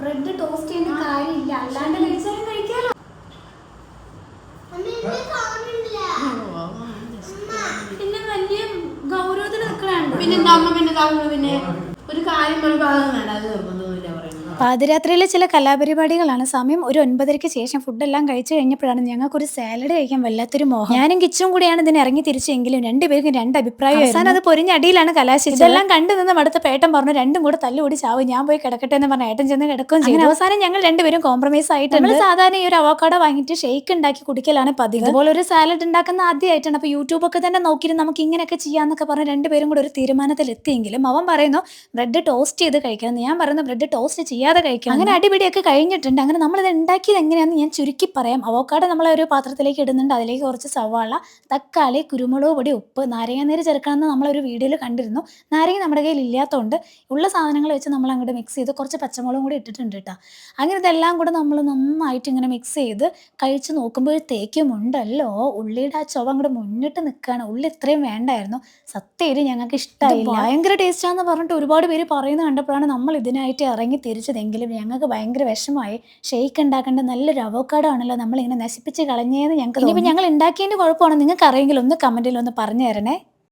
Bread toast ചെയ്യുന്ന കാര്യമില്ല. അല്ലാണ്ട് കഴിച്ചാലും കഴിക്കാലോ. പിന്നെ വലിയ ഗൗരവത്തിന് നിൽക്കണുണ്ട് പിന്നെ എന്താ അമ്മ പിന്നെ താങ്കൾ പിന്നെ ഒരു കാര്യം പറയുമ്പോൾ അത് വേണ്ട. അത് നിർബന്ധമില്ല പറയുന്നത് പാതിരാത്രിയിലെ ചില കലാപരിപാടികളാണ്. സമയം ഒരു ഒൻപതരയ്ക്ക് ശേഷം ഫുഡെല്ലാം കഴിച്ചു കഴിഞ്ഞപ്പോഴാണ് ഞങ്ങൾക്കൊരു സാലഡ് കഴിക്കാൻ വല്ലാത്തൊരു മോഹം. ഞാനും കിച്ചും കൂടിയാണ് ഇതിന് ഇറങ്ങി തിരിച്ചെങ്കിലും രണ്ടുപേർക്കും രണ്ട് അഭിപ്രായം അവസാനം അത് പൊരിഞ്ഞടിയിലാണ് കലാശിച്ചത്. ഇതെല്ലാം കണ്ടു നിന്ന് അടുത്ത പേട്ടൻ പറഞ്ഞു രണ്ടും കൂടെ തല്ലുകൂടി ചാവും ഞാൻ പോയി കിടക്കട്ടെ എന്ന് പറഞ്ഞ ഏട്ടൻ ചെന്ന് കിടക്കും ചെയ്യും അവസാനം ഞങ്ങൾ രണ്ടുപേരും കോംപ്രമൈസ് ആയിട്ട് നമ്മൾ സാധാരണ ഈ ഒരു അവക്കാട വാങ്ങിയിട്ട് ഷെയ്ക്ക് ഉണ്ടാക്കി കുടിക്കലാണ് പതിവ്. അതുപോലെ ഒരു സാലഡ് ഉണ്ടാക്കുന്ന ആദ്യമായിട്ടാണ്. അപ്പോൾ യൂട്യൂബ് ഒക്കെ തന്നെ നോക്കിയിട്ട് നമുക്ക് ഇങ്ങനെയൊക്കെ ചെയ്യാന്നൊക്കെ പറഞ്ഞ് രണ്ടുപേരും കൂടെ ഒരു തീരുമാനത്തിൽ എത്തിയെങ്കിലും അവൻ പറയുന്നു ബ്രെഡ് ടോസ്റ്റ് ചെയ്ത് കഴിക്കണം ഞാൻ പറയുന്നു ബ്രെഡ് ടോസ്റ്റ് ചെയ്യാതെ കഴിക്കും അങ്ങനെ അടിപിടിയൊക്കെ കഴിഞ്ഞിട്ടുണ്ട്. അങ്ങനെ നമ്മളിത് ഉണ്ടാക്കിയത് എങ്ങനെയാണെന്ന് ഞാൻ ചുരുക്കി പറയാം. അവക്കാട് നമ്മൾ ഒരു പാത്രത്തിലേക്ക് ഇടുന്നുണ്ട്. അതിലേക്ക് കുറച്ച് സവാള തക്കാളി കുരുമുളക് പൊടി ഉപ്പ് നാരങ്ങാനീര് ചേർക്കണമെന്ന് നമ്മളൊരു വീഡിയോയിൽ കണ്ടിരുന്നു. നാരങ്ങ നമ്മുടെ കയ്യിൽ ഇല്ലാത്തതുകൊണ്ട് ഉള്ള സാധനങ്ങൾ വെച്ച് നമ്മൾ അങ്ങോട്ട് മിക്സ് ചെയ്ത് കുറച്ച് പച്ചമുളകും കൂടി ഇട്ടിട്ടുണ്ട് കേട്ടോ. അങ്ങനെ ഇതെല്ലാം കൂടെ നമ്മൾ നന്നായിട്ട് ഇങ്ങനെ മിക്സ് ചെയ്ത് കഴിച്ച് നോക്കുമ്പോഴത്തേക്കും ഉണ്ടല്ലോ ഉള്ളിയുടെ ആ ചുവ അങ്ങോട്ട് മുന്നിട്ട് നിൽക്കുകയാണ്. ഉള്ളി ഇത്രയും വേണ്ടായിരുന്നു. സത്യമായിട്ട് ഞങ്ങൾക്ക് ഇഷ്ടമായി ഭയങ്കര ടേസ്റ്റാന്ന് പറഞ്ഞിട്ട് ഒരുപാട് പേര് പറയുന്നത് കണ്ടപ്പോഴാണ് നമ്മൾ ഇതിനായിട്ട് ഇറങ്ങി തിരിച്ചതെങ്കിലും ഞങ്ങൾക്ക് ഭയങ്കര വിഷമമായി. ഷെയ്ക്ക് ഉണ്ടാക്കേണ്ട നല്ലൊരു അവോക്കാഡോ ആണല്ലോ നമ്മളിങ്ങനെ നശിപ്പിച്ച് കളഞ്ഞേന്ന് ഞങ്ങൾക്ക് ഇനിയിപ്പോൾ ഞങ്ങൾ ഉണ്ടാക്കിയതിന്റെ കുഴപ്പമാണോ? നിങ്ങൾക്ക് അറിയെങ്കിൽ ഒന്ന് കമന്റിൽ ഒന്ന് പറഞ്ഞു തരണേ.